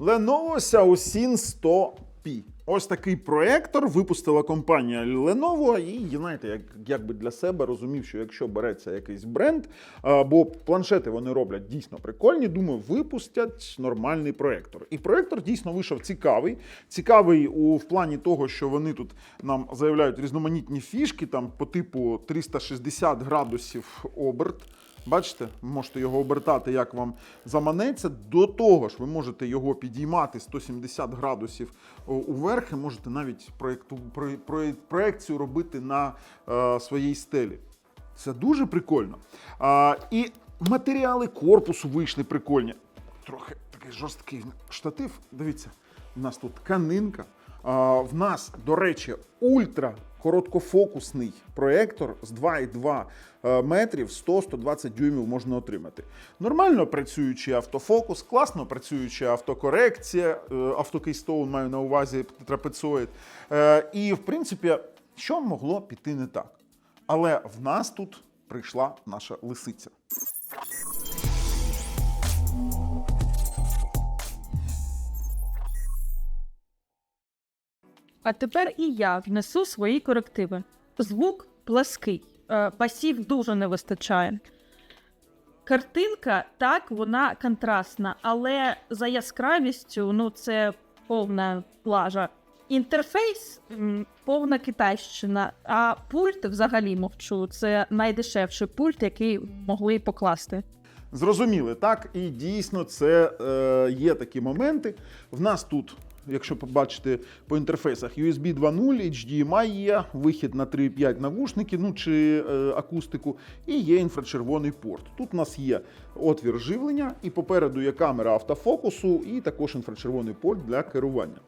Lenovo Xiaosin 100P. Ось такий проектор випустила компанія Lenovo, і знаєте, як, якби для себе розумів, що якщо береться якийсь бренд, а, бо планшети вони роблять дійсно прикольні, думаю, випустять нормальний проектор. І проектор дійсно вийшов цікавий. Цікавий у в плані того, що вони тут нам заявляють різноманітні фішки, там по типу 360 градусів оберт. Бачите, ви можете його обертати, як вам заманеться. До того ж, ви можете його підіймати 170 градусів уверх і можете навіть проєкту, про, про, проекцію робити на е, своїй стелі. Це дуже прикольно. А, і матеріали корпусу вийшли прикольні. Трохи такий жорсткий штатив. Дивіться, у нас тут тканинка. В нас, до речі, ультра короткофокусний проектор з 2,2 е, метрів 100-120 дюймів можна отримати. Нормально працюючий автофокус, класно працююча автокорекція, е, автокейстоун маю на увазі трапецоїд. Е, І, в принципі, що могло піти не так? Але в нас тут прийшла наша лисиця. А тепер і я внесу свої корективи. Звук плаский, е, пасів дуже не вистачає. Картинка, так, вона контрастна, але за яскравістю ну, це повна лажа. Інтерфейс повна китайщина, а пульт взагалі мовчу. Це найдешевший пульт, який могли покласти. Зрозуміли, так? І дійсно це е, є такі моменти. В нас тут, якщо побачите по інтерфейсах, USB 2.0, HDMI є, вихід на 3.5 навушники, ну чи е, акустику, і є інфрачервоний порт. Тут у нас є отвір живлення, і попереду є камера автофокусу, і також інфрачервоний порт для керування.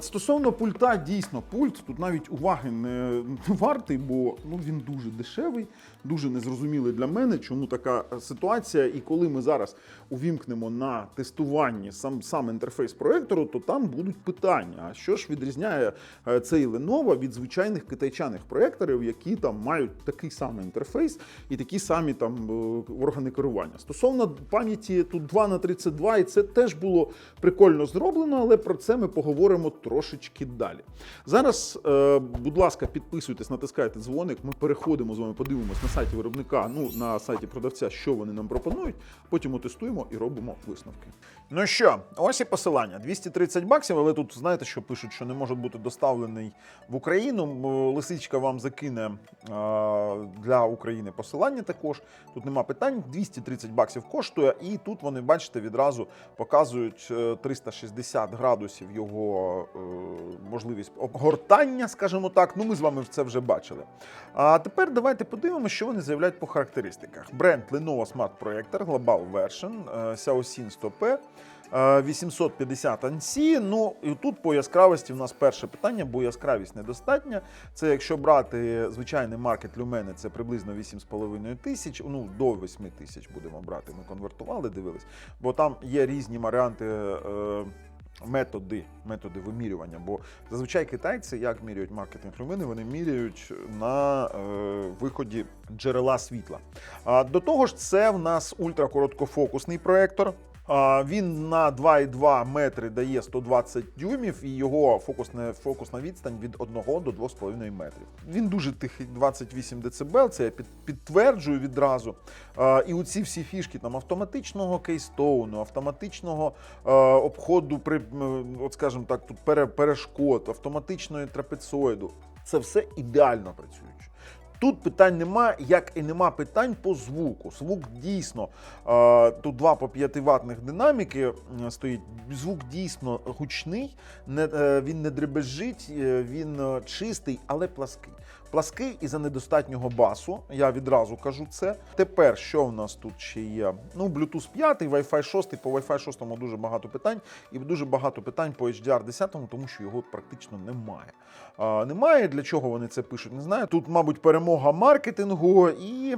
Стосовно пульта, дійсно, пульт тут навіть уваги не вартий, бо ну, він дуже дешевий, дуже незрозумілий для мене, чому така ситуація. І коли ми зараз увімкнемо на тестуванні сам, сам інтерфейс проектору, то там будуть питання: а що ж відрізняє е, цей Lenovo від звичайних китайчаних проекторів, які там мають такий самий інтерфейс і такі самі там е, органи керування. Стосовно пам'яті тут 2 на 32, і це теж було прикольно зроблено, але про це ми поговоримо трошечки далі. Зараз, е, будь ласка, підписуйтесь, натискайте дзвоник. Ми переходимо з вами, подивимось на сайті виробника, ну на сайті продавця, що вони нам пропонують. Потім отестуємо і робимо висновки. Ну що, ось і посилання: 230 баксів, але тут знаєте, що пишуть, що не може бути доставлений в Україну. Лисичка вам закине е, для України посилання також. Тут нема питань. 230 баксів коштує, і тут вони, бачите, відразу показують е, 360 градусів його е, можливість обгортання, скажімо так. Ну, ми з вами це вже бачили. А тепер давайте подивимося, що вони заявляють по характеристиках. Бренд Lenovo Smart Projector Global Version е, Xiaosin 100P. Е, 850 ANSI. Ну і тут по яскравості в нас перше питання, бо яскравість недостатня. Це якщо брати звичайний маркет люмени, це приблизно 8,5 тисяч, ну до 8 тисяч будемо брати. Ми конвертували, дивились, бо там є різні варіанти. Е, Методи, методи вимірювання, бо зазвичай китайці як міряють маркетинг люмини, вони міряють на е, виході джерела світла. А, до того ж, це в нас ультракороткофокусний проектор. Він на 2,2 метри дає 120 дюймів, і його фокусна, фокусна відстань від 1 до 2,5 метрів. Він дуже тихий, 28 дБ, це я під, підтверджую відразу. І оці всі фішки там автоматичного кейстоуну, автоматичного обходу при, от скажімо так, тут пере, перешкод, автоматичної трапецоїду. Це все ідеально працююче. Тут питань нема, як і нема питань по звуку. Звук дійсно е, тут два по 5 ватних динаміки стоїть. Звук дійсно гучний, е, він не дребезжить, е, він чистий, але плаский. Плаский із-за недостатнього басу. Я відразу кажу це. Тепер що в нас тут ще є? Ну, Bluetooth 5, Wi-Fi 6. По Wi-Fi 6 дуже багато питань, і дуже багато питань по HDR 10, тому що його практично немає. А, немає. Для чого вони це пишуть? Не знаю. Тут, мабуть, перемога маркетингу і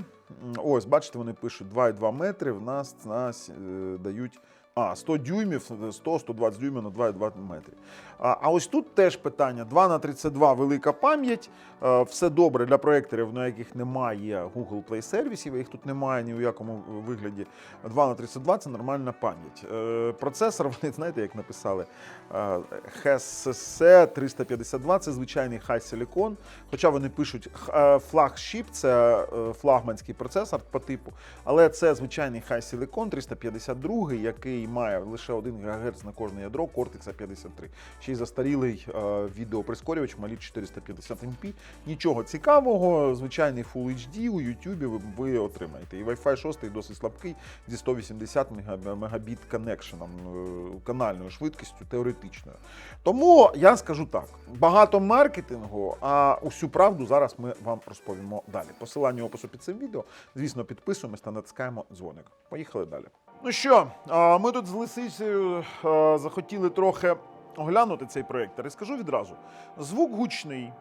ось, бачите, вони пишуть 2,2 метри. В нас, нас е, дають А, 100 дюймів, 100-120 дюймів на 2,2 метрі. А, а ось тут теж питання: 2 на 32 велика пам'ять. Е, Все добре для проєкторів, на яких немає Google Play сервісів, їх тут немає ні у якому вигляді. 2 на 32 це нормальна пам'ять. Е, Процесор, вони знаєте, як написали, е, HSC 352 це звичайний High Silicon. Хоча вони пишуть флагшип, це флагманський процесор по типу, але це звичайний High Silicon 352, який має лише 1 ГГц на кожне ядро Cortex A53. Ще й застарілий е, відеоприскорювач малі 450 МП. Нічого цікавого, звичайний Full HD у YouTube ви, ви отримаєте. І Wi-Fi 6 досить слабкий зі 180 мега- мегабіт коннекшеном, е, канальною швидкістю теоретичною. Тому я скажу так: багато маркетингу, а усю правду зараз ми вам розповімо далі. Посилання опису під цим відео. Звісно, підписуємось та натискаємо дзвоник. Поїхали далі. Ну що, ми тут з Лисицею захотіли трохи оглянути цей проєктор. І скажу відразу: звук гучний.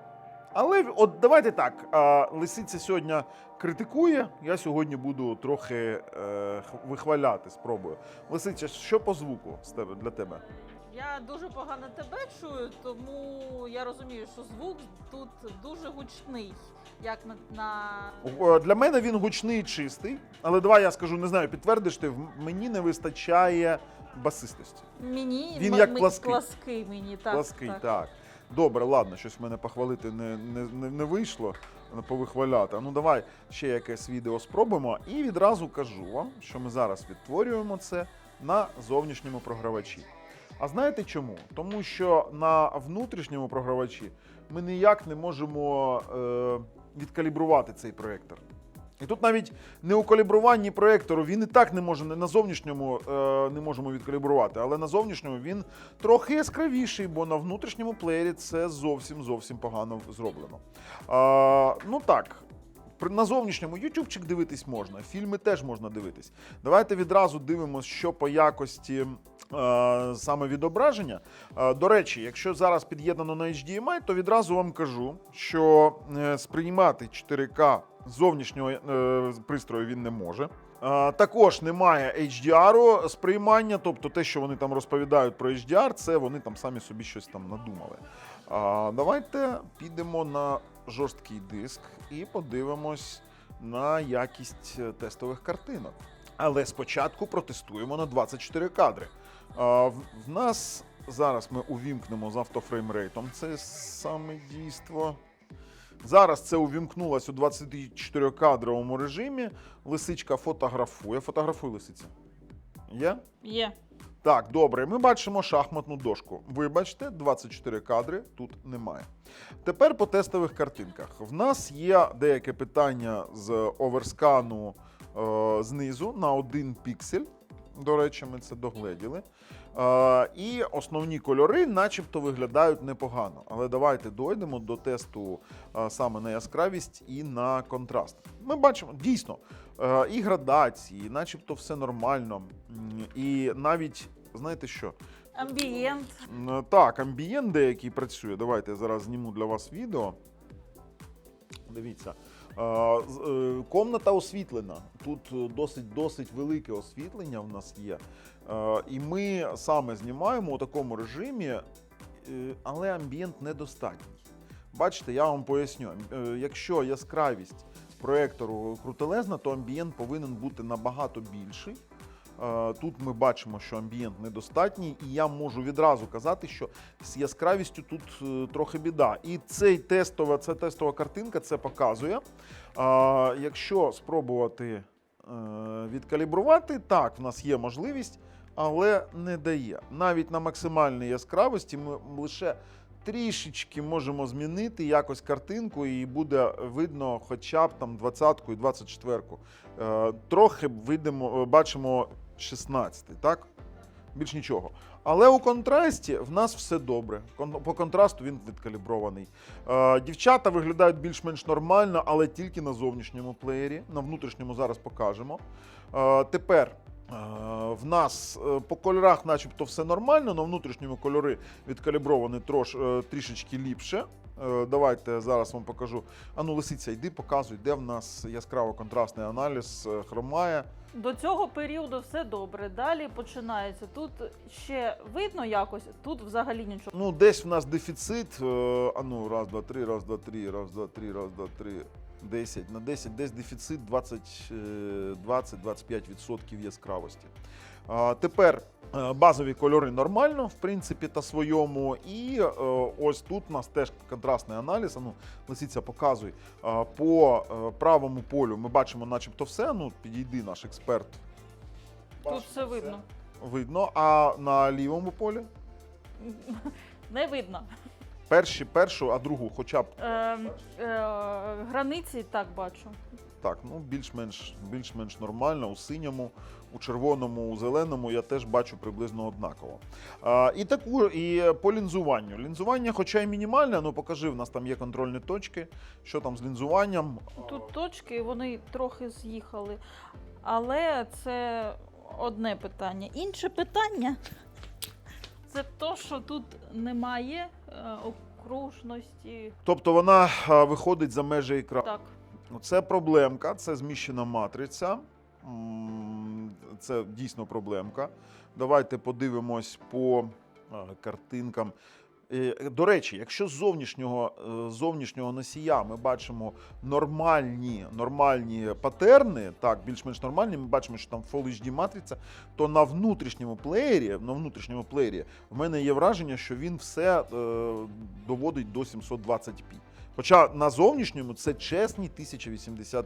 Але от давайте так. Лисиця сьогодні критикує. Я сьогодні буду трохи е, вихваляти, спробую. Лисиця, що по звуку з тебе для тебе? Я дуже погано тебе чую, тому я розумію, що звук тут дуже гучний. Як на, на... Для мене він гучний і чистий, але давай я скажу, не знаю, підтвердиш ти, мені не вистачає басистості. мені Він як плаский. плаский мені так. Плаский, так. так. Добре, ладно, щось в мене похвалити не, не, не, не вийшло, повихваляти. Ну давай ще якесь відео спробуємо. І відразу кажу вам, що ми зараз відтворюємо це на зовнішньому програвачі. А знаєте чому? Тому що на внутрішньому програвачі ми ніяк не можемо е, відкалібрувати цей проєктор. І тут навіть не у калібруванні проєктору він і так не може на зовнішньому е, не можемо відкалібрувати, але на зовнішньому він трохи яскравіший, бо на внутрішньому плеєрі це зовсім зовсім погано зроблено. А, ну так. На зовнішньому ютубчик дивитись можна, фільми теж можна дивитись. Давайте відразу дивимося, що по якості е, саме відображення. Е, до речі, якщо зараз під'єднано на HDMI, то відразу вам кажу, що е, сприймати 4К зовнішнього е, пристрою він не може. Е, Також немає HDR сприймання, тобто те, що вони там розповідають про HDR, це вони там самі собі щось там надумали. Давайте підемо на жорсткий диск і подивимось на якість е, тестових картинок. Але спочатку протестуємо на 24 кадри. А, в, в нас зараз ми увімкнемо з автофреймрейтом це саме дійство. Зараз це увімкнулось у 24-кадровому режимі. Лисичка фотографує. Фотографуй лисиця. Є? Є. Так, добре. Ми бачимо шахматну дошку. Вибачте, 24 кадри тут немає. Тепер по тестових картинках. В нас є деяке питання з оверскану е, знизу на один піксель. До речі, ми це догледіли. Е, і основні кольори, начебто, виглядають непогано. Але давайте дойдемо до тесту е, саме на яскравість і на контраст. Ми бачимо дійсно е, і градації, начебто все нормально. І навіть, знаєте що? Амбієнт. Так, амбієнт деякий працює. Давайте я зараз зніму для вас відео. Дивіться. Е, Комната освітлена. Тут е, досить досить велике освітлення в нас є. І ми саме знімаємо у такому режимі, е, але амбієнт недостатній. Бачите, я вам поясню. Якщо яскравість проектору крутелезна, то амбієнт повинен бути набагато більший. Е, Тут ми бачимо, що амбієнт недостатній, і я можу відразу казати, що з яскравістю тут е, трохи біда. І цей тестова, ця тестова картинка це показує. Якщо спробувати е, відкалібрувати, так, в нас є можливість, але не дає. Навіть на максимальній яскравості ми лише трішечки можемо змінити якось картинку, і буде видно хоча б там 20-ку і 24-ку. Е, Трохи видимо, бачимо 16, так? Більш нічого. Але у контрасті в нас все добре. По контрасту він відкалібрований. Е, Дівчата виглядають більш-менш нормально, але тільки на зовнішньому плеєрі. На внутрішньому зараз покажемо. Е, Тепер. е, В нас по кольорах, начебто, все нормально, але внутрішньому кольори відкалібровані трош, трішечки ліпше. Давайте зараз вам покажу. Ану, лисиця, йди, показуй, де в нас яскраво контрастний аналіз, хромає. До цього періоду все добре. Далі починається. Тут ще видно якось, тут взагалі нічого. Ну, десь в нас дефіцит. е, А ну, раз, два, три, раз, два, три, раз, два, три, раз, два, три. 10 на 10, десь дефіцит 20, е, 20-25% яскравості. Тепер е, базові кольори нормально, в принципі, та своєму. І е, ось тут у нас теж контрастний аналіз. Ну, Лисиця, показуй. А, По е, правому полю ми бачимо, начебто, все. Ну, підійди наш експерт. Тут все видно. Видно. А на лівому полі? Не видно. Перші, першу, а другу, хоча б Е, е, границі так бачу. так, ну більш-менш більш-менш нормально. У синьому, у червоному, у зеленому я теж бачу приблизно однаково. А, і таку, і по лінзуванню. Лінзування, хоча й мінімальне, ну покажи, в нас там є контрольні точки. Що там з лінзуванням? Тут точки, вони трохи з'їхали. Але це одне питання. Інше питання це то, що тут немає е, окружності. Тобто вона виходить за межі екрану. Так. Це проблемка, це зміщена матриця. Це дійсно проблемка. Давайте подивимось по картинкам. Е, До речі, якщо з зовнішнього, е, зовнішнього носія ми бачимо нормальні, нормальні патерни, так, більш-менш нормальні, ми бачимо, що там Full HD матриця, то на внутрішньому плеєрі, на внутрішньому плеєрі в мене є враження, що він все е, доводить до 720p. Хоча на зовнішньому це чесні 1080p.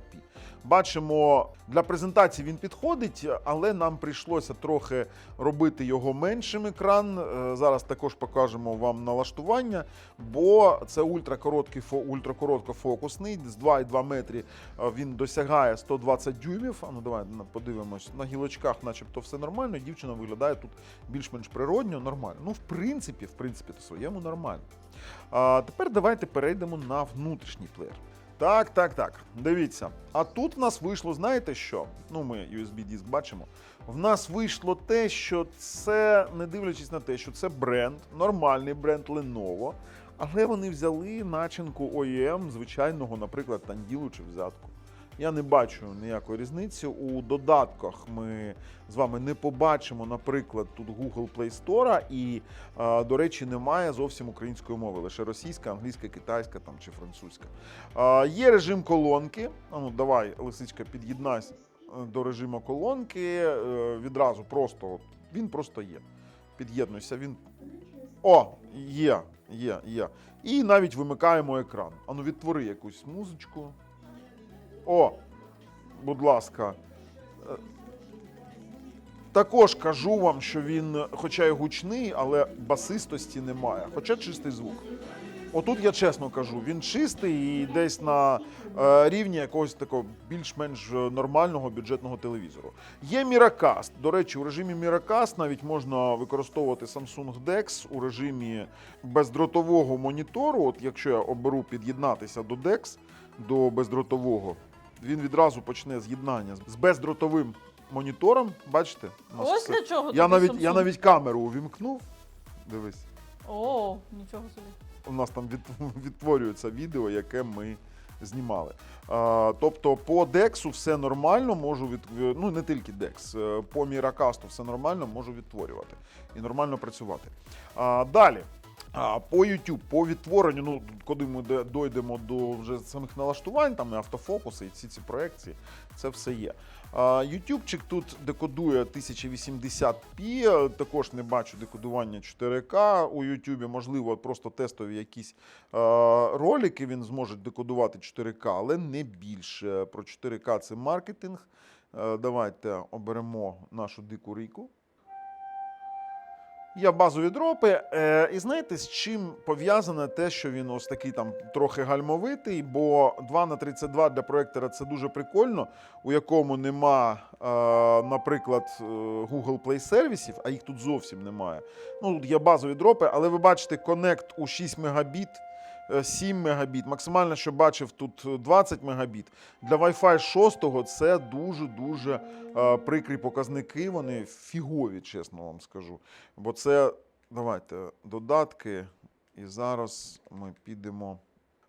Бачимо, для презентації він підходить, але нам прийшлося трохи робити його меншим екран. Е, Зараз також покажемо вам налаштування, бо це ультракороткий фо- ультракороткофокусний з 2,2 метрі е, він досягає 120 дюймів. А ну давай подивимось. На гілочках, начебто, все нормально. Дівчина виглядає тут більш-менш природньо, нормально. Ну, в принципі, в принципі, то своєму нормально. А тепер давайте перейдемо на внутрішній плеєр. Так, так, так. Дивіться. А тут в нас вийшло, знаєте що? Ну, ми USB-диск бачимо. В нас вийшло те, що це, не дивлячись на те, що це бренд, нормальний бренд Lenovo, але вони взяли начинку OEM звичайного, наприклад, танділу чи взятку. Я не бачу ніякої різниці. У додатках ми з вами не побачимо, наприклад, тут Google Play Store, і, е, до речі, немає зовсім української мови, лише російська, англійська, китайська там, чи французька. Е, Є режим колонки. Ну, давай, лисичка, під'єднайся е, до режиму колонки. Відразу просто він просто є. Під'єднуйся. Він. О, є, є, є. І навіть вимикаємо екран. Ану, відтвори якусь музичку. О, будь ласка. Е, Також кажу вам, що він, хоча й гучний, але басистості немає, хоча чистий звук. Отут я чесно кажу, він чистий і десь на е, рівні якогось такого більш-менш нормального бюджетного телевізору. Є Miracast. До речі, у режимі Miracast навіть можна використовувати Samsung DeX у режимі бездротового монітору. От якщо я оберу під'єднатися до DeX, до бездротового, він відразу почне з'єднання з бездротовим монітором. Бачите? У нас Ось все- для чого я тобі навіть, я Samsung. навіть камеру увімкнув. Дивись. О, нічого собі. У нас там від, відтворюється відео, яке ми знімали. А, тобто по Дексу все нормально, можу від ну не тільки Dex, е, по Міракасту все нормально, можу відтворювати і нормально працювати. А, далі. А, по YouTube, по відтворенню, ну коли ми де- дойдемо до вже самих налаштувань, там і автофокуси, і всі ці проекції, це все є. Ютубчик тут декодує 1080p, е, також не бачу декодування 4К у Ютубі. Можливо, просто тестові якісь ролики він зможе декодувати 4К, але не більше. Про 4К це маркетинг. Е, Давайте оберемо нашу дику ріку. Є базові дропи. Е, і знаєте, з чим пов'язане те, що він ось такий там трохи гальмовитий, бо 2 на 32 для проектора це дуже прикольно, у якому нема, е, наприклад, е, Google Play сервісів, а їх тут зовсім немає. Ну, тут є базові дропи, але ви бачите, Connect у 6 мегабіт. Е, 7 мегабіт. Максимально, що бачив, тут 20 мегабіт. Для Wi-Fi 6 це дуже-дуже е, прикрі показники. Вони фігові, чесно вам скажу. Бо це, давайте, додатки. І зараз ми підемо.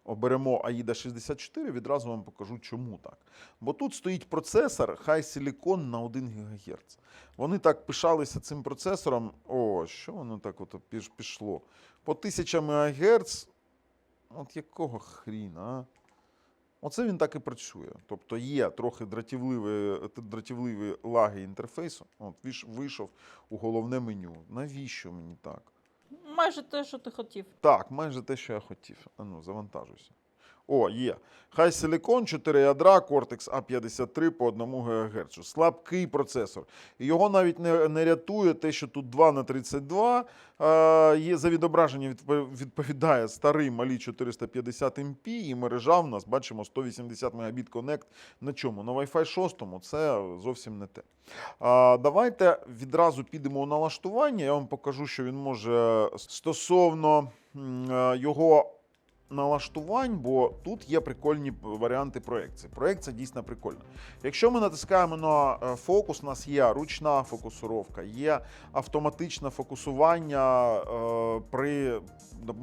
оберемо AIDA 64, відразу вам покажу, чому так. Бо тут стоїть процесор High Silicon на 1 ГГц. Вони так пишалися цим процесором. О, що воно так от піш- пішло? По 1000 МГц. От якого хріна, а? Оце він так і працює. Тобто є трохи дратівливі, дратівливі лаги інтерфейсу. От вийшов у головне меню. Навіщо мені так? Майже те, що ти хотів. Так, майже те, що я хотів. А ну, завантажуйся. О, є. High Silicon, 4 ядра, Cortex A53 по 1 ГГц. Слабкий процесор. Його навіть не, не рятує те, що тут 2 на 32. Е, є, за відображення відповідає старий малі 450 МП, і мережа в нас, бачимо, 180 Мбіт Connect. На чому? На Wi-Fi 6 це зовсім не те. А, давайте відразу підемо у налаштування. Я вам покажу, що він може стосовно м, е, його налаштувань, бо тут є прикольні варіанти проекції. Проекція дійсно прикольна. Якщо ми натискаємо на е, фокус, у нас є ручна фокусировка, є автоматичне фокусування е, при,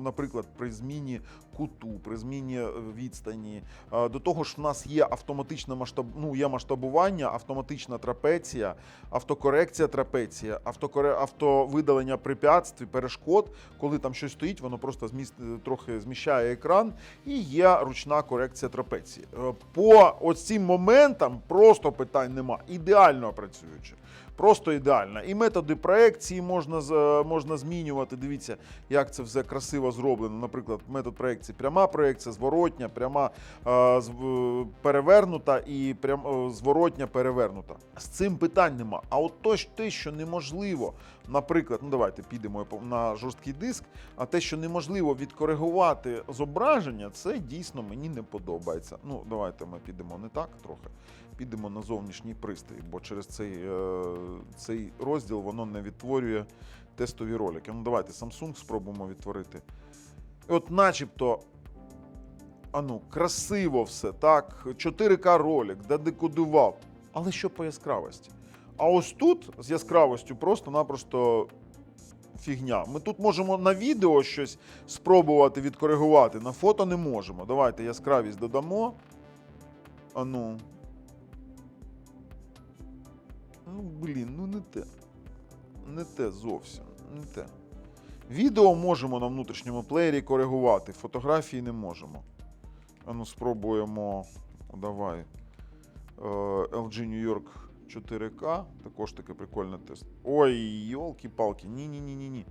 наприклад, при зміні куту, при зміні е, відстані. Е, До того ж, в нас є автоматичне масштаб, ну, є масштабування, автоматична трапеція, автокорекція трапеція, автокоре... автовидалення препятствий, перешкод. Коли там щось стоїть, воно просто зміст... трохи зміщає екран, і є ручна корекція трапеції. Е, По ось цим моментам просто питань нема. Ідеально працюючи. Просто ідеально. І методи проекції можна, можна змінювати. Дивіться, як це все красиво зроблено. Наприклад, метод проекції пряма проекція, зворотня, пряма е, перевернута і прям, е, зворотня перевернута. З цим питань нема. А от то, те, що неможливо, наприклад, ну давайте підемо на жорсткий диск, а те, що неможливо відкоригувати зображення, це дійсно мені не подобається. Ну, давайте ми підемо не так трохи. Підемо на зовнішній пристрій, бо через цей, е, цей розділ воно не відтворює тестові ролики. Ну, давайте Samsung спробуємо відтворити. І от начебто, а ну, красиво все, так, 4К ролик, дедекодував. Але що по яскравості? А ось тут з яскравостю просто-напросто фігня. Ми тут можемо на відео щось спробувати відкоригувати, на фото не можемо. Давайте яскравість додамо. А ну. Ну, блін, ну не те. Не те зовсім. Не те. Відео можемо на внутрішньому плеєрі коригувати, фотографії не можемо. А ну, спробуємо. Давай. Е, LG New York 4K. Також таке прикольне тест. Ой, йолки-палки. Ні-ні-ні-ні.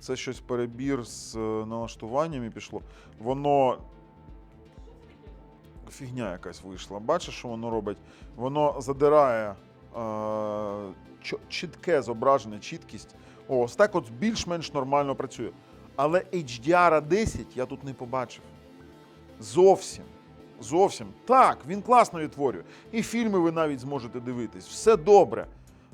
Це щось перебір з е, налаштуваннями пішло. Воно. Фігня якась вийшла. Бачиш, що воно робить? Воно задирає е, чітке зображення, чіткість. Ось так от більш-менш нормально працює. Але HDR 10 я тут не побачив. Зовсім. Зовсім. Так, він класно відтворює. І фільми ви навіть зможете дивитись. Все добре.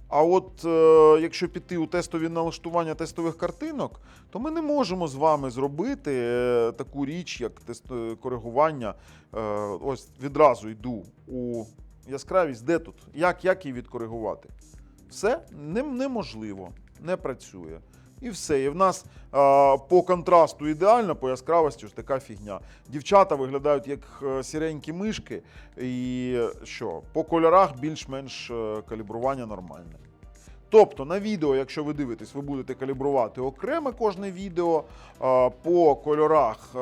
А от е, якщо піти у тестові налаштування тестових картинок, то ми не можемо з вами зробити е, таку річ, як тест, е, коригування. Е, ось відразу йду у яскравість. Де тут? Як, як її відкоригувати? Все не, неможливо, не працює. І все. І в нас а, по контрасту ідеально, по яскравості ж така фігня. Дівчата виглядають як е, сіренькі мишки, і що, по кольорах більш-менш е, калібрування нормальне. Тобто на відео, якщо ви дивитесь, ви будете калібрувати окреме кожне відео. По кольорах е,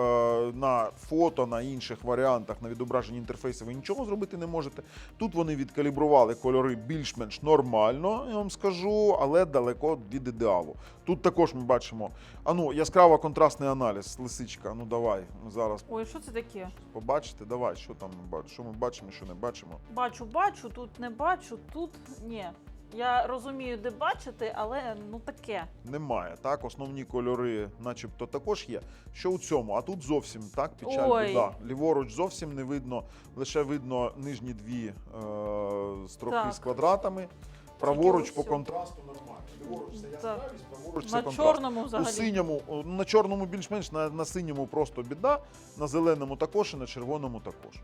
на фото, на інших варіантах, на відображенні інтерфейсу ви нічого зробити не можете. Тут вони відкалібрували кольори більш-менш нормально, я вам скажу, але далеко від ідеалу. Тут також ми бачимо а ну, яскраво контрастний аналіз. Лисичка, ну давай, зараз Ой, що це таке? побачите. Давай, що там ми бачимо, що ми бачимо, що не бачимо. Бачу, бачу, тут не бачу, тут ні. Я розумію, де бачити, але ну таке. Немає. Так, основні кольори, начебто, також є. Що у цьому? А тут зовсім так, печаль Ой. біда. Ліворуч зовсім не видно, лише видно нижні дві е, строки Так. з квадратами. Праворуч Тільки по контрасту нормально. Ліворуч це яскравість, праворуч це На контраст. чорному У синьому, о, на чорному більш-менш, на, на синьому просто біда, на зеленому також і на червоному також.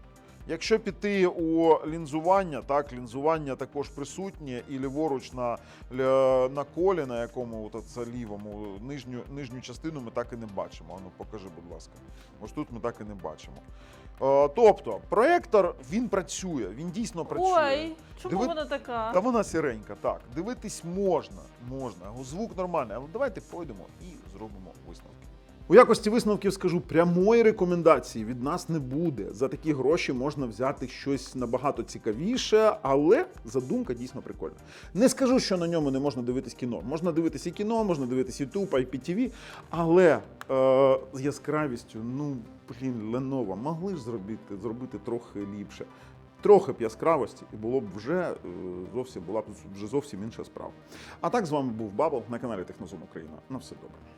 Якщо піти у лінзування, так, лінзування також присутнє, і ліворуч на, на колі, на якому от це лівому, нижню, нижню частину ми так і не бачимо. Ану, покажи, будь ласка. Ось тут ми так і не бачимо. Е, тобто, проектор він працює, він дійсно працює. Ой, чому Диви- вона така? Та вона сіренька, так. Дивитись можна, можна. Звук нормальний, але давайте пройдемо і зробимо висновки. У якості висновків скажу, прямої рекомендації від нас не буде. За такі гроші можна взяти щось набагато цікавіше, але задумка дійсно прикольна. Не скажу, що на ньому не можна дивитись кіно. Можна дивитись і кіно, можна дивитись YouTube, IPTV, але е, з яскравістю, ну блін, Lenovo, могли ж зробити, зробити трохи ліпше. Трохи б яскравості, і було б вже е, зовсім була б вже зовсім інша справа. А так з вами був Бабл на каналі Технозон Україна. На все добре.